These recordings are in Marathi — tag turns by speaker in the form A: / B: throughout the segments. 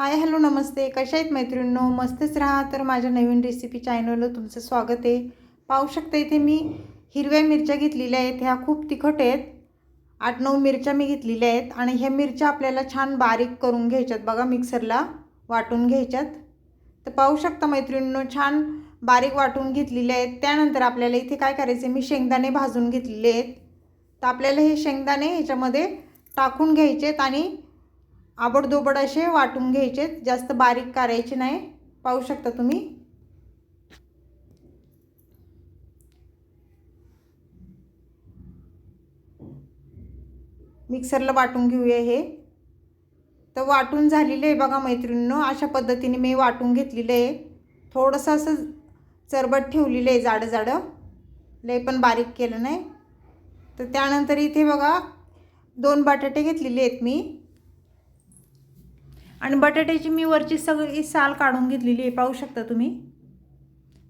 A: हाय हॅलो नमस्ते. कशा आहेत मैत्रिणींनो? मस्तच राहा. तर माझ्या नवीन रेसिपी चॅनलवर तुमचं स्वागत आहे. पाहू शकता इथे मी हिरव्या मिरच्या घेतलेल्या आहेत. ह्या खूप तिखट आहेत. आठ नऊ मिरच्या मी घेतलेल्या आहेत. आणि ह्या मिरच्या आपल्याला छान बारीक करून घ्यायच्यात. बघा मिक्सरला वाटून घ्यायच्यात. तर पाहू शकता मैत्रिणींनो छान बारीक वाटून घेतलेले आहेत. त्यानंतर आपल्याला इथे काय करायचे मी शेंगदाणे भाजून घेतलेले आहेत. तर आपल्याला हे शेंगदाणे ह्याच्यामध्ये टाकून घ्यायचे आहेत आणि आबडदोबड असे वाटून घ्यायचे. आहेत जास्त बारीक करायचे नाही. पाहू शकता तुम्ही. मिक्सरला वाटून घेऊया हे. तर वाटून झालेलं आहे बघा मैत्रिणींनो. अशा पद्धतीने मी वाटून घेतलेलं आहे. थोडंसं असं चरबट ठेवलेलं आहे जाडं जाडं लय पण बारीक केलं नाही. तर त्यानंतर इथे बघा दोन बटाटे घेतलेले आहेत मी. आणि बटाट्याची मी वरची सगळी साल काढून घेतलेली आहे. पाहू शकता तुम्ही?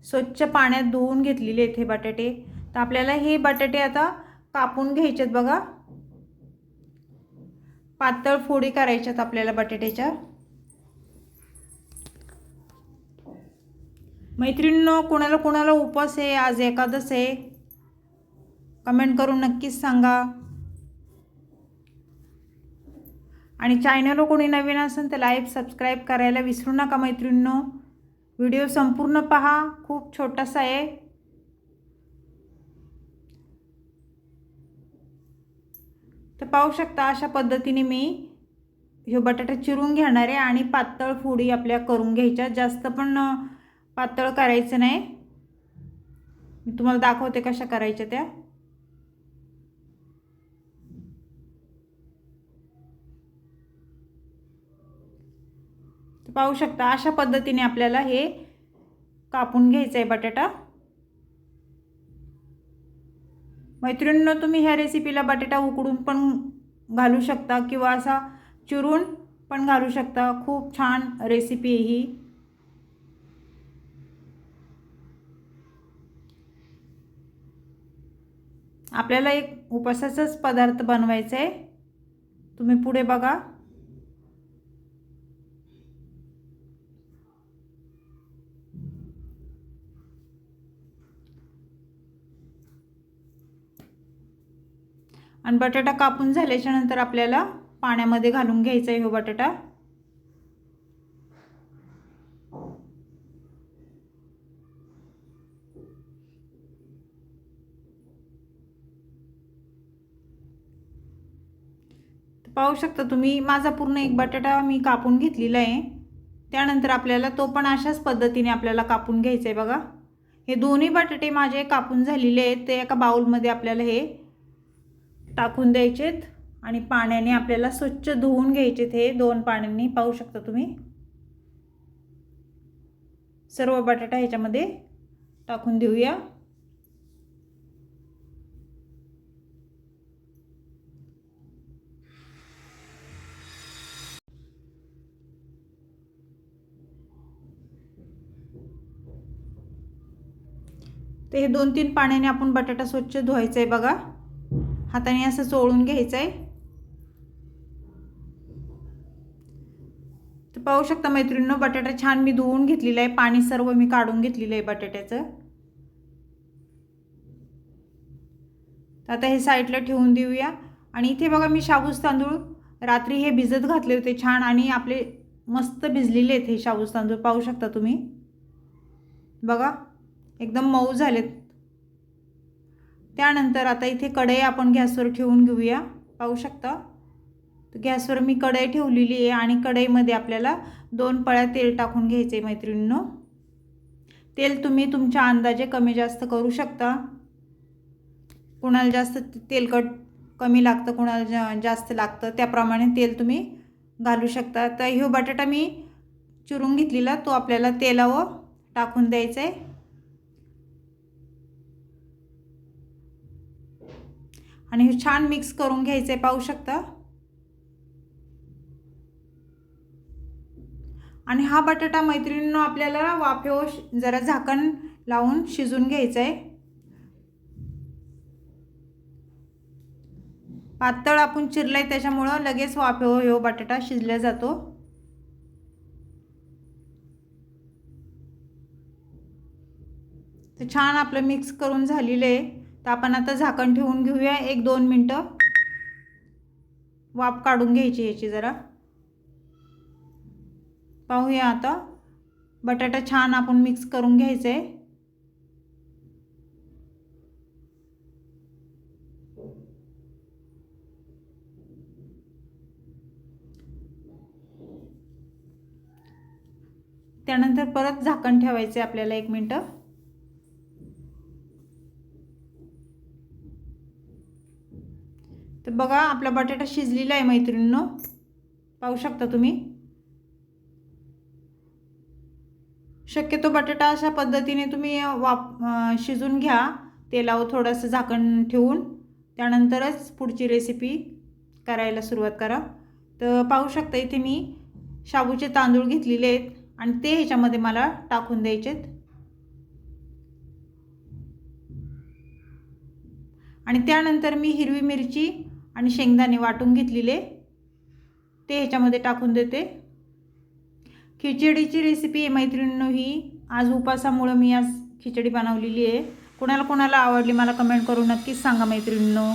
A: स्वच्छ पाण्यात धुवून घेतलेले आहेत हे बटाटे. तर आपल्याला हे बटाटे आता कापून घ्यायचे आहेत बघा. पातळ फोडी करायच्यात आपल्याला बटाट्याच्या. मैत्रिणींनो कोणाला कोणाला उपवास आहे? आज एकादस आहे. कमेंट करून नक्कीच सांगा. आणि चॅनलवर कोणी नवीन असेल तर लाईक सबस्क्राईब करायला विसरू नका मैत्रिणींनो. व्हिडिओ संपूर्ण पहा. खूप छोटासा आहे. तर पाहू शकता अशा पद्धतीने मी हे बटाटा चिरून घेणार आहे आणि पातळ फोडी आपल्या करून घ्यायच्या. जास्त पण पातळ करायचं नाही. मी तुम्हाला दाखवते कशा करायच्या त्या. पाहू शकता अशा पद्धतीने आपल्याला हे कापून घ्यायचं आहे बटाटा. मैत्रिणींनो तुम्ही ह्या रेसिपीला बटाटा उकडून पण घालू शकता किंवा असा चिरून पण घालू शकता. खूप छान रेसिपी आहे ही. आपल्याला एक उपासाचाच पदार्थ बनवायचा आहे तुम्ही पुढे बघा. आणि बटाटा कापून झाल्याच्यानंतर आपल्याला पाण्यामध्ये घालून घ्यायचा आहे हो बटाटा. पाहू शकता तुम्ही माझा पूर्ण एक बटाटा मी कापून घेतलेला आहे. त्यानंतर आपल्याला तो पण अशाच पद्धतीने आपल्याला कापून घ्यायचा आहे बघा. हे दोन्ही बटाटे माझे कापून झालेले आहेत. ते एका बाऊलमध्ये आपल्याला हे टाकून द्यायचेत आणि पाण्याने आपल्याला स्वच्छ धुवून घ्यायचेत हे दोन पाण्यांनी. पाहू शकता तुम्ही. सर्व बटाटा ह्याच्यामध्ये टाकून देऊया. तर हे दोन तीन पाण्याने आपण बटाटा स्वच्छ धुवायचा आहे बघा. हाताने असं चोळून घ्यायचं आहे तर पाहू शकता मैत्रिणीनं बटाटा छान मी धुवून घेतलेला आहे. पाणी सर्व मी काढून घेतलेलं आहे बटाट्याचं. आता हे साईडला ठेवून देऊया. आणि इथे बघा मी शाबूस तांदूळ रात्री हे भिजत घातले होते छान आणि आपले मस्त भिजलेले आहेत हे शाबूस तांदूळ. पाहू शकता तुम्ही? बघा एकदम मऊ झालेत. त्यानंतर आता इथे कढई आपण गॅसवर ठेवून घेऊया. पाहू शकता? गॅसवर मी कढई ठेवलेली आहे आणि कढईमध्ये आपल्याला दोन पळ्या तेल टाकून घ्यायचे आहे मैत्रिणींनो. तेल तुम्ही तुमच्या अंदाजे कमी जास्त करू शकता. कोणाला जास्त तेलकट कमी लागतं कोणाला जा जास्त लागतं त्याप्रमाणे तेल तुम्ही घालू शकता. तर ह्यो बटाटा मी चिरून घेतलेला तो आपल्याला तेलावर टाकून द्यायचा आहे. आणि हे छान मिक्स करून घ्यायचे पाहू शकता? आणि हा बटाटा मैत्रिणीनं आपल्याला वाफेव जरा झाकण लावून शिजून घ्यायचं आहे पातळ आपण चिरलाय त्याच्यामुळं लगेच वाफेव हो बटाटा शिजला जातो. तर छान आपलं मिक्स करून झालेलं आहे. तर आपण आता झाकण ठेवून घेऊया. एक दोन मिनटं. वाफ काढून घ्यायची याची जरा. पाहूया आता. बटाटा छान आपण मिक्स करून घ्यायचं आहे त्यानंतर परत झाकण ठेवायचं आहे आपल्याला एक मिनटं. तर बघा आपला बटाटा शिजलेला आहे मैत्रिणींनो. पाहू शकता तुम्ही? शक्यतो बटाटा अशा पद्धतीने तुम्ही वाप शिजून घ्या. तेलावर थोडंसं झाकण ठेवून त्यानंतरच पुढची रेसिपी करायला सुरुवात करा. तर पाहू शकता इथे मी शाबूचे तांदूळ घेतलेले आहेत आणि ते ह्याच्यामध्ये मला टाकून द्यायचेत. आणि त्यानंतर मी हिरवी मिरची आणि शेंगदाणे वाटून घेतलेले. ते ह्याच्यामध्ये टाकून देते. खिचडीची रेसिपी आहे मैत्रिणींनो ही. आज उपासामुळं मी आज खिचडी बनवलेली आहे. कोणाला कोणाला आवडली मला कमेंट करून नक्कीच सांगा मैत्रिणींनो.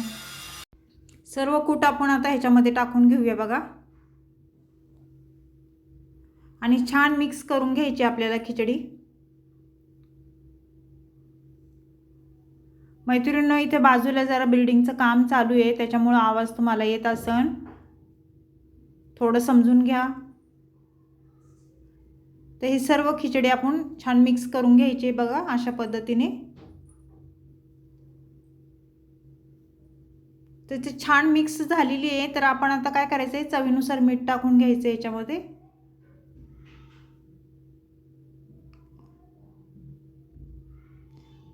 A: सर्व कूट आपण आता ह्याच्यामध्ये टाकून घेऊया बघा. आणि छान मिक्स करून घ्यायची आपल्याला खिचडी. मैत्रिणींनो इथे बाजूला जरा बिल्डिंगचं काम चालू आहे त्याच्यामुळं आवाज तुम्हाला येत असन. थोडं समजून घ्या. तर ही सर्व खिचडी आपण छान मिक्स करून घ्यायची बघा अशा पद्धतीने. तर ते छान मिक्स झालेली आहे तर आपण आता काय करायचं आहे चवीनुसार मीठ टाकून घ्यायचं याच्यामध्ये.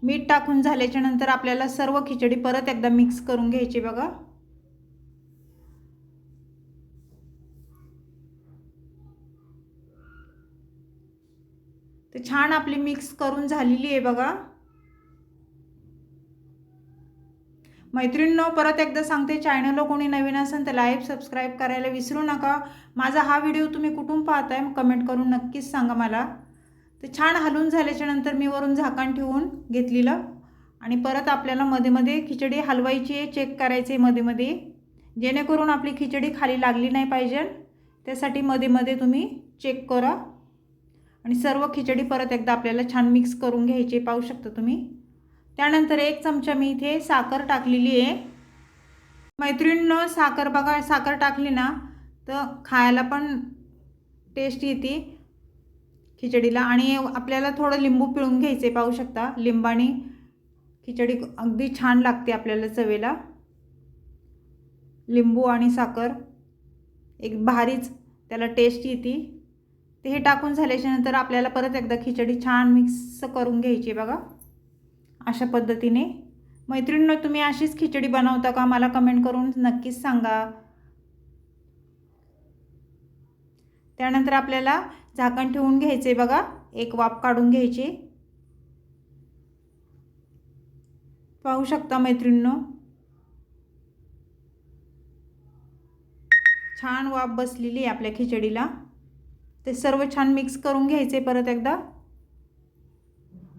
A: मीठ टाकून झाल्याच्यानंतर आपल्याला सर्व खिचडी परत एकदा मिक्स करून घ्यायची बघा. तर छान आपली मिक्स करून झालेली आहे बघा. मैत्रिणींनो परत एकदा सांगते चॅनलला कोणी नवीन असेल तर लाईव्ह सबस्क्राईब करायला विसरू नका. माझा हा व्हिडिओ तुम्ही कुठून पाहताय कमेंट करून नक्कीच सांगा मला. तर छान हलून झाल्याच्यानंतर मी वरून झाकण ठेवून घेतलेलं. आणि परत आपल्याला मध्ये मध्ये खिचडी हलवायची आहे चेक करायची आहे मध्ये मध्ये. जेणेकरून आपली खिचडी खाली लागली नाही पाहिजे. त्यासाठी मध्ये मध्ये तुम्ही चेक करा. आणि सर्व खिचडी परत एकदा आपल्याला छान मिक्स करून घ्यायची पाहू शकता तुम्ही. त्यानंतर एक चमचा मी इथे साखर टाकलेली आहे. मैत्रिणीनं साखर बघा साखर टाकली ना तर खायला पण टेस्ट येते. खिचडीला आणि आपल्याला थोडं लिंबू पिळून घ्यायचे पाहू शकता. लिंबाने खिचडी अगदी छान लागते आपल्याला चवेला. लिंबू आणि साखर. एक भारीच त्याला टेस्ट येते. ते हे टाकून झाल्याच्यानंतर आपल्याला परत एकदा खिचडी छान मिक्स करून घ्यायची बघा. अशा पद्धतीने. मैत्रिणींनो तुम्ही अशीच खिचडी बनवता का? मला कमेंट करून नक्कीच सांगा. त्यानंतर आपल्याला झाकण ठेवून घ्यायचे बघा. एक वाफ काढून घ्यायची. पाहू शकता मैत्रिणींनो? छान वाफ बसलेली आहे आपल्या खिचडीला. ते सर्व छान मिक्स करून घ्यायचे परत एकदा.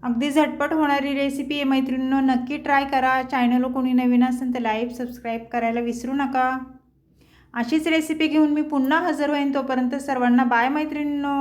A: अगदी झटपट होणारी रेसिपी आहे मैत्रिणींनो. नक्की ट्राय करा. चॅनल कोणी नवीन असेल तर लाईव्ह सबस्क्राईब करायला विसरू नका. अशीच रेसिपी घेऊन मी पुन्हा हजर होईन तोपर्यंत सर्वांना बाय मैत्रिणींनो.